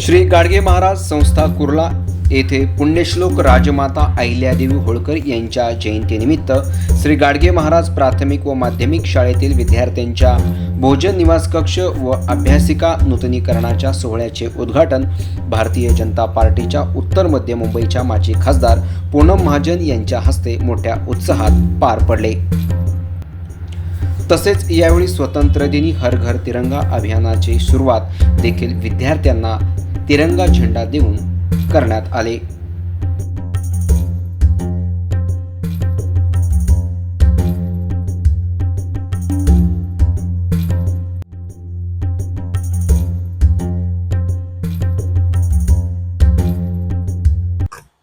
श्री गाडगे महाराज संस्था कुर्ला येथे पुण्यश्लोक राजमाता अहिल्यादेवी होळकर यांच्या जयंतीनिमित्त श्री गाडगे महाराज प्राथमिक व माध्यमिक शाळेतील विद्यार्थ्यांच्या भोजन निवास कक्ष व अभ्यासिका नूतनीकरणाच्या सोहळ्याचे उद्घाटन भारतीय जनता पार्टीच्या उत्तर मध्य मुंबईच्या माजी खासदार पूनम महाजन यांच्या हस्ते मोठ्या उत्साहात पार पडले. तसेच यावेळी स्वतंत्र दिनी हर घर तिरंगा अभियानाची सुरुवात देखील विद्यार्थ्यांना तिरंगा झेंडा देऊन करण्यात आले.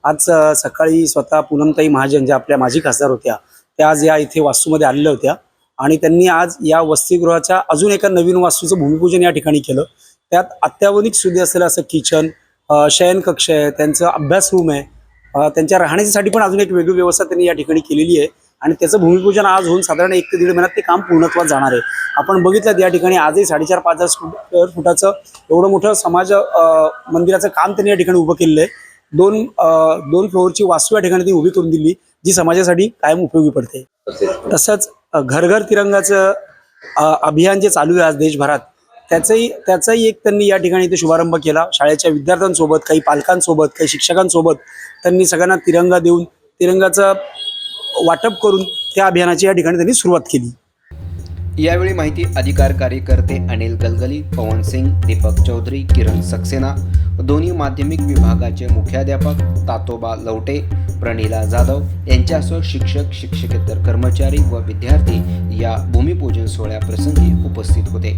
आज सकाळी स्वतः पूनमताई महाजन ज्या आपल्या माजी खासदार होत्या त्या आज या इथे वास्तूमध्ये आलेल्या होत्या. आणि त्यांनी आज या वसतिगृहाच्या अजून एका नवीन वास्तूचं भूमिपूजन या ठिकाणी केलं. त्यात अत्याधुनिक सुविधा असलेलं असं किचन शयन कक्ष आहे त्यांचं अभ्यास रूम आहे. त्यांच्या राहण्यासाठी पण अजून एक वेगळी व्यवस्था त्यांनी या ठिकाणी केलेली आहे. आणि त्याचं भूमिपूजन आज होऊन साधारण एक ते दीड महिन्यात ते काम पूर्णत्वात जाणार आहे. आपण बघितलं या ठिकाणी आजही साडेचार पाच हजार स्क्वेअर फुटाचं एवढं मोठं समाज मंदिराचं काम त्यांनी या ठिकाणी उभं केलेलं आहे. दोन दोन फ्लोअरची वास्तू या ठिकाणी ती उभी करून दिली जी समाजासाठी कायम उपयोगी पडते. तसंच घरघर घर घर तिरंगाचं अभियान जे चालू आहे आज देशभरात त्याचाही त्याचाही एक त्यांनी या ठिकाणी इथे शुभारंभ केला. शाळेच्या विद्यार्थ्यांसोबत काही पालकांसोबत काही शिक्षकांसोबत त्यांनी सगळ्यांना तिरंगा देऊन तिरंगाचं वाटप करून त्या अभियानाची या ठिकाणी त्यांनी सुरुवात केली. यावेळी माहिती अधिकार कार्यकर्ते अनिल गलगली पवन सिंग दीपक चौधरी किरण सक्सेना दोन्ही माध्यमिक विभागाचे मुख्याध्यापक तातोबा लवटे प्रणिला जाधव यांच्यासह शिक्षक शिक्षकेतर कर्मचारी व विद्यार्थी या भूमिपूजन सोहळ्याप्रसंगी उपस्थित होते.